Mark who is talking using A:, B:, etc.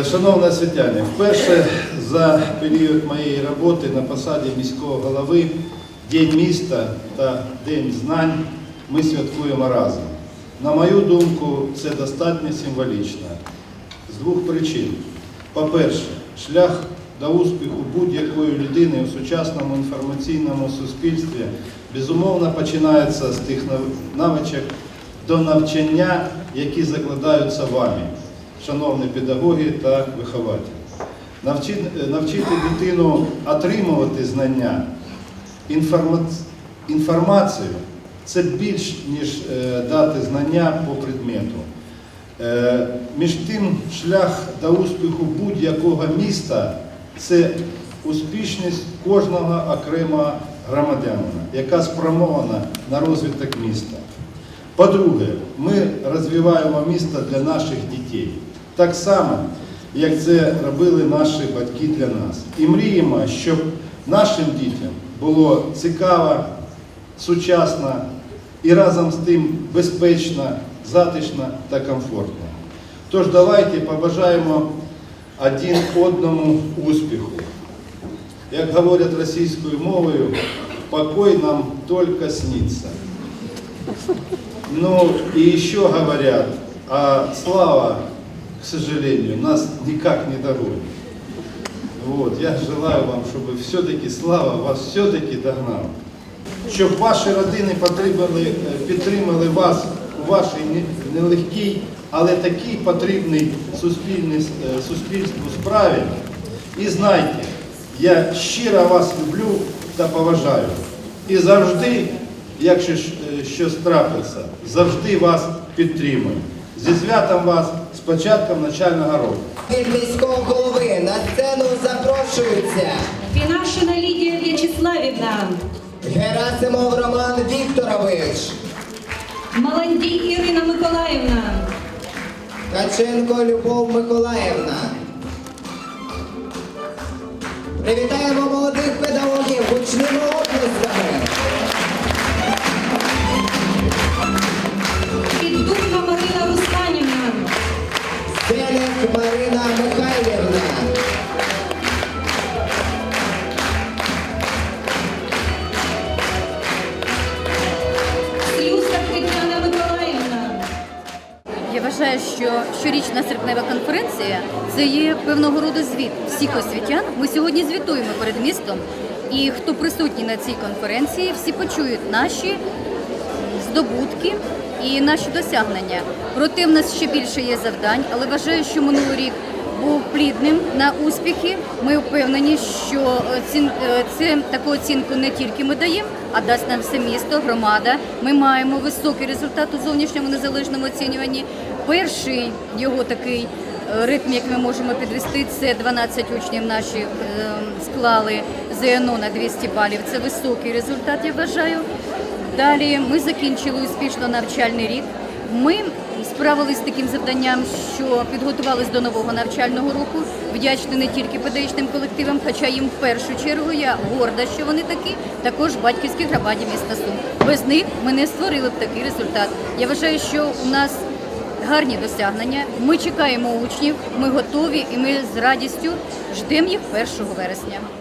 A: Е, Шановні освітяни, вперше за період моєї роботи на посаді міського голови День міста та День знань ми святкуємо разом. На мою думку, це достатньо символічно з двох причин. По-перше, шлях до успіху будь-якої людини у сучасному інформаційному суспільстві безумовно починається з тих навичок до навчання, які закладаються вами, шановні педагоги та вихователі. Навчити, навчити дитину отримувати знання, інформацію це більш ніж е, дати знання по предмету. Е, Між тим, шлях до успіху будь-якого міста це успішність кожного окремого громадянина, яка спрямована на розвиток міста. По-друге, ми розвиваємо місто для наших дітей. Так само, як це робили наші батьки для нас. І мріємо, щоб нашим дітям було цікаво, сучасно і разом з тим безпечно, затишно та комфортно. Тож давайте побажаємо один одному успіху. Як говорять російською мовою, покой нам тільки сниться. Ну и еще говорят, а слава, к сожалению, нас никак не догонит. Вот, я желаю вам, чтобы все-таки слава вас все-таки догнала. Щоб ваші родини е, підтримали вас у вашій нелегкій, але такій потрібній е, суспільству справі. І знайте, я щиро вас люблю та поважаю. І завжди, якщо е, щось трапиться, завжди вас підтримую. Зі святом вас з початком навчального року.
B: Від міського голови на сцену запрошується
C: Фінашина Лідія В'ячеславівна,
B: Герасимов Роман Вікторович,
C: Маландій Ірина Миколаївна,
B: Ткаченко Любов Миколаївна. Привітаємо молодих педагогів гучними
D: Я вважаю, що щорічна серпнева конференція це є певного роду звіт всіх освітян. Ми сьогодні звітуємо перед містом, і хто присутній на цій конференції, всі почують наші здобутки і наші досягнення. Проте в нас ще більше є завдань, але вважаю, що минулий рік був плідним на успіхи. Ми впевнені, що цін, це таку оцінку не тільки ми даємо, а дасть нам все місто, громада. Ми маємо високий результат у зовнішньому незалежному оцінюванні. Перший його такий е, ритм, як ми можемо підвести, це 12 учнів наші е, склали ЗНО на 200 балів. Це високий результат, я вважаю. Далі ми закінчили успішно навчальний рік. Ми справились з таким завданням, що підготувались до нового навчального року. Вдячні не тільки педагогічним колективам, хоча їм в першу чергу я горда, що вони такі, також батьківській громаді міста Сум. Без них ми не створили б такий результат. Я вважаю, що у нас гарні досягнення. Ми чекаємо учнів, ми готові і ми з радістю ждемо їх 1 вересня.